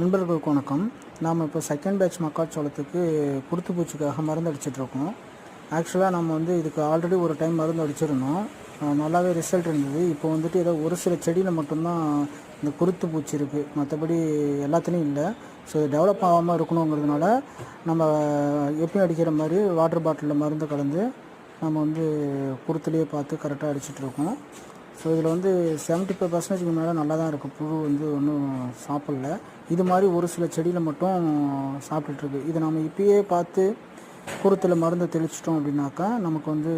நண்பர்களுக்கு வணக்கம். நாம் இப்போ செகண்ட் பேட்ச் மக்காச்சோளத்துக்கு குருத்து பூச்சிக்காக மருந்து அடிச்சிட்ருக்கோம் ஆக்சுவலாக நம்ம வந்து இதுக்கு ஆல்ரெடி ஒரு டைம் மருந்து அடிச்சிருந்தோம். நல்லாவே ரிசல்ட் இருந்தது. இப்போ வந்துட்டு ஏதோ ஒரு சில செடியில் மட்டும்தான் இந்த குருத்து பூச்சி இருக்குது மற்றபடி எல்லாத்துலேயும் இல்லை. ஸோ இது டெவலப் ஆகாமல் இருக்கணுங்கிறதுனால நம்ம எப்பயும் அடிக்கிற மாதிரி வாட்டர் பாட்டிலில் மருந்து கலந்து நம்ம வந்து குருத்துலேயே பார்த்து கரெக்டாக அடிச்சிட்ருக்கோம் ஸோ இதில் வந்து செவன்ட்டி ஃபைவ் பர்சன்டேஜ்க்கு மேலே நல்லா தான் இருக்குது புழு வந்து ஒன்றும் சாப்பிடல. இது மாதிரி ஒரு சில செடியில் மட்டும் சாப்பிட்டுட்ருக்கு இதை நம்ம இப்பயே பார்த்து குருத்தில் மருந்து தெளிச்சிட்டோம் அப்படின்னாக்கா நமக்கு வந்து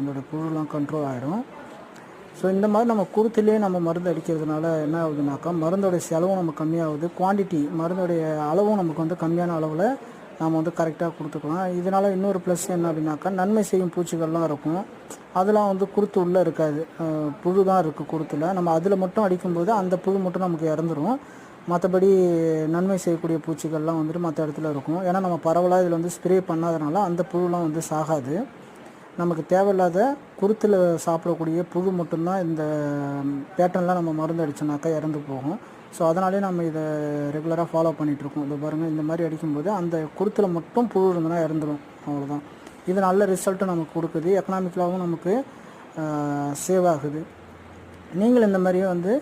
இதோட புழுலாம் கண்ட்ரோல் ஆகிடும் ஸோ இந்த மாதிரி நம்ம குருத்துலேயே நம்ம மருந்து அடிக்கிறதுனால என்ன ஆகுதுனாக்கா மருந்தோடைய செலவும் நமக்கு கம்மியாகுது. குவாண்டிட்டி மருந்தோடைய அளவும் நமக்கு வந்து கம்மியான அளவில் நாம் வந்து கரெக்டாக கொடுத்துக்கலாம். இதனால் இன்னொரு ப்ளஸ் என்ன அப்படின்னாக்கா நன்மை செய்யும் பூச்சிகள்லாம் இருக்கும். அதெல்லாம் வந்து குருத்து உள்ளே இருக்காது. புழு தான் இருக்குது குருத்தில். நம்ம அதில் மட்டும் அடிக்கும்போது அந்த புழு மட்டும் நமக்கு இறந்துடும் மற்றபடி நன்மை செய்யக்கூடிய பூச்சிகள்லாம் வந்துட்டு மற்ற இடத்துல இருக்கும். ஏன்னா நம்ம பரவலாக இதில் வந்து ஸ்ப்ரே பண்ணாதனால அந்த புழுலாம் வந்து சாகாது. நமக்கு தேவையில்லாத குருத்தில் சாப்பிடக்கூடிய புழு மட்டும்தான் இந்த பேட்டர்ன்லாம் நம்ம மருந்து அடித்தோம்னாக்கா இறந்து போகும். ஸோ அதனாலே நம்ம இதை ரெகுலராக ஃபாலோ பண்ணிகிட்ருக்கோம் இதை பாருங்கள் இந்த மாதிரி அடிக்கும்போது அந்த குருத்தில் மட்டும் புழு இருந்ததுன்னா இறந்துடும் அவ்வளோதான் இது நல்ல ரிசல்ட்டும் நமக்கு கொடுக்குது. எக்கனாமிக்கலாகவும் நமக்கு சேவ் ஆகுது. நீங்கள் இந்த மாதிரியே வந்து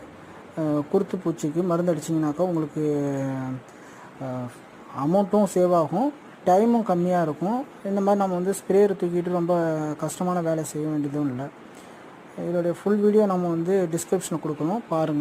குருத்து பூச்சிக்கு மருந்து அடிச்சிங்கனாக்கா உங்களுக்கு அமௌண்ட்டும் சேவ் ஆகும். டைமும் கம்மியாக இருக்கும். இந்த மாதிரி நம்ம வந்து ஸ்ப்ரேயர் தூக்கிட்டு ரொம்ப கஷ்டமான வேலை செய்ய வேண்டியதும் இல்லை. இதோடைய ஃபுல் வீடியோ நம்ம வந்து டிஸ்கிரிப்ஷனில் கொடுக்கணும். பாருங்கள்